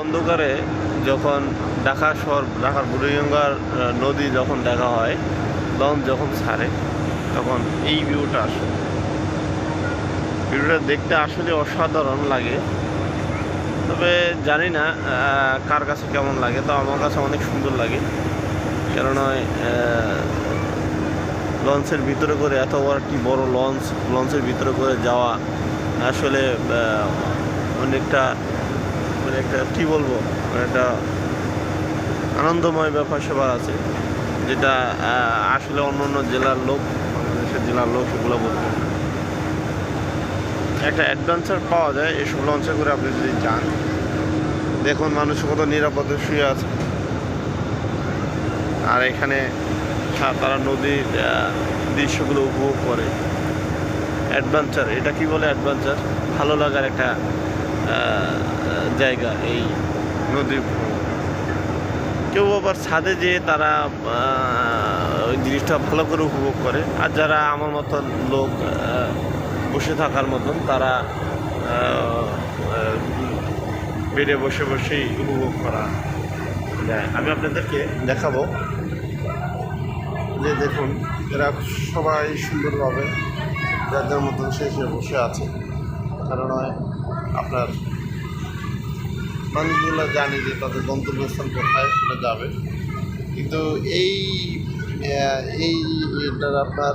অন্ধকারে যখন ঢাকা শহর, ঢাকার বুড়িগঙ্গার নদী যখন দেখা হয় লঞ্চ যখন ছাড়ে, তখন এই ভিউটা আসে। ভিউটা দেখতে আসলে অসাধারণ লাগে। তবে জানি না কার কাছে কেমন লাগে, তো আমার কাছে অনেক সুন্দর লাগে। কেননা লঞ্চের ভিতরে করে এত বড় একটি বড় লঞ্চ, লঞ্চের ভিতরে করে যাওয়া আসলে অনেকটা মানে একটা কী বলব? মানে একটা আনন্দময় ব্যাপার স্যাপার আছে, যেটা আসলে অন্য অন্য জেলার লোক, বাংলাদেশের জেলার লোক সেগুলো বলতে একটা অ্যাডভেঞ্চার পাওয়া যায় এসব লঞ্চে করে আপনি যদি যান, দেখুন মানুষ কত নিরাপদে শুয়ে আছে। আর এখানে তারা নদীর দৃশ্যগুলো উপভোগ করে। অ্যাডভেঞ্চার এটা কি বলে অ্যাডভেঞ্চার ভালো লাগার একটা জায়গা এই নদী। কেউ আবার ছাদে যেয়ে তারা ওই জিনিসটা ভালো করে উপভোগ করে আর যারা আমার মতন লোক বসে থাকার মতন, তারা বেডে বসে বসেই উপভোগ করা যায় আমি আপনাদেরকে দেখাবো যে দেখুন, এরা সবাই সুন্দরভাবে যার মতন সে বসে আছে কারণ হয় আপনার মানুষগুলো জানে যে তাদের গন্তব্যস্থান কোথায়, সেটা যাবে। কিন্তু এই এই এটার আপনার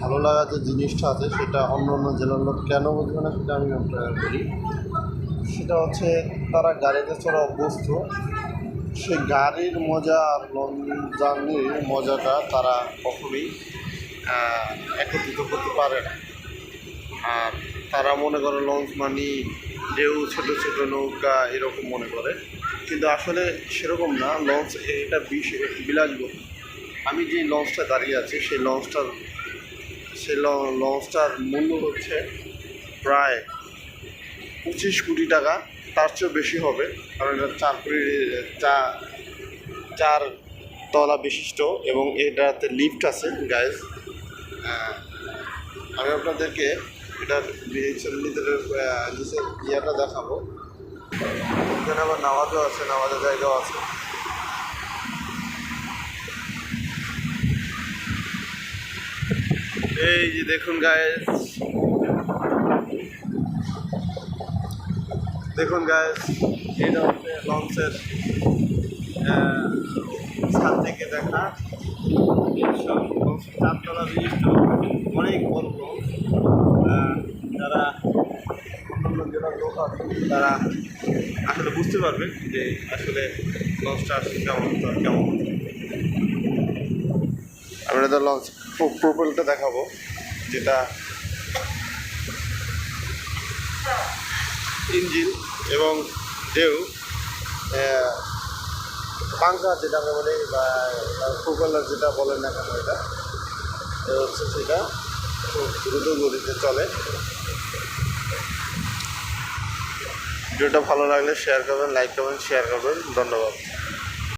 ভালো লাগা যে জিনিসটা আছে, সেটা অন্য অন্য জেলার লোক কেন বুঝবে না, সেটা আমি আপনার বলি। সেটা হচ্ছে, তারা গাড়িতে চড়া অভ্যস্ত। সেই গাড়ির মজা আর লং জার্নির মজাটা তারা কখনোই একত্রিত করতে পারে না। আর তারা মনে করে লঞ্চ মানি ঢেউ, ছোট ছোট নৌকা, এরকম মনে করে। কিন্তু আসলে সেরকম না লঞ্চ এটা বিলাসবহুল। আমি যে লঞ্চটা দাঁড়িয়ে আছি, সেই লঞ্চটার সেই লঞ্চটার মূল্য হচ্ছে প্রায় পঁচিশ কোটি টাকা। তার চেয়েও বেশি হবে, কারণ এটা চার কোটি চা, চার তলা বিশিষ্ট এবং এটাতে লিফট আছে গাইজ আমি আপনাদেরকে এটার ভিতরের নিচের ইয়েটা দেখাবো। এখানে আবার নামাজও আছে, নামাজের জায়গাও আছে। এই যে দেখুন গায়েস দেখুন গায়েস এটা হচ্ছে লঞ্চের ছাদ থেকে দেখা। চারতলা বিশিষ্ট অনেক বড় লঞ্চ আহ, যারা অন্যান্য জেলার লোক আছে তারা আসলে বুঝতে পারবে যে আসলে লঞ্চটা কেমন কেমন আমরা তো লঞ্চ প্রোপেলটা দেখাবো, যেটা ইঞ্জিন এবং ঢেউ পাঙ্খা যেটা আমরা বলি, বা প্রোপেলার যেটা বলেন না কেন এটা হচ্ছে সেটা খুব দ্রুত গতিতে চলে। ভিডিওটা ভালো লাগলে শেয়ার করবেন লাইক করবেন শেয়ার করবেন। ধন্যবাদ।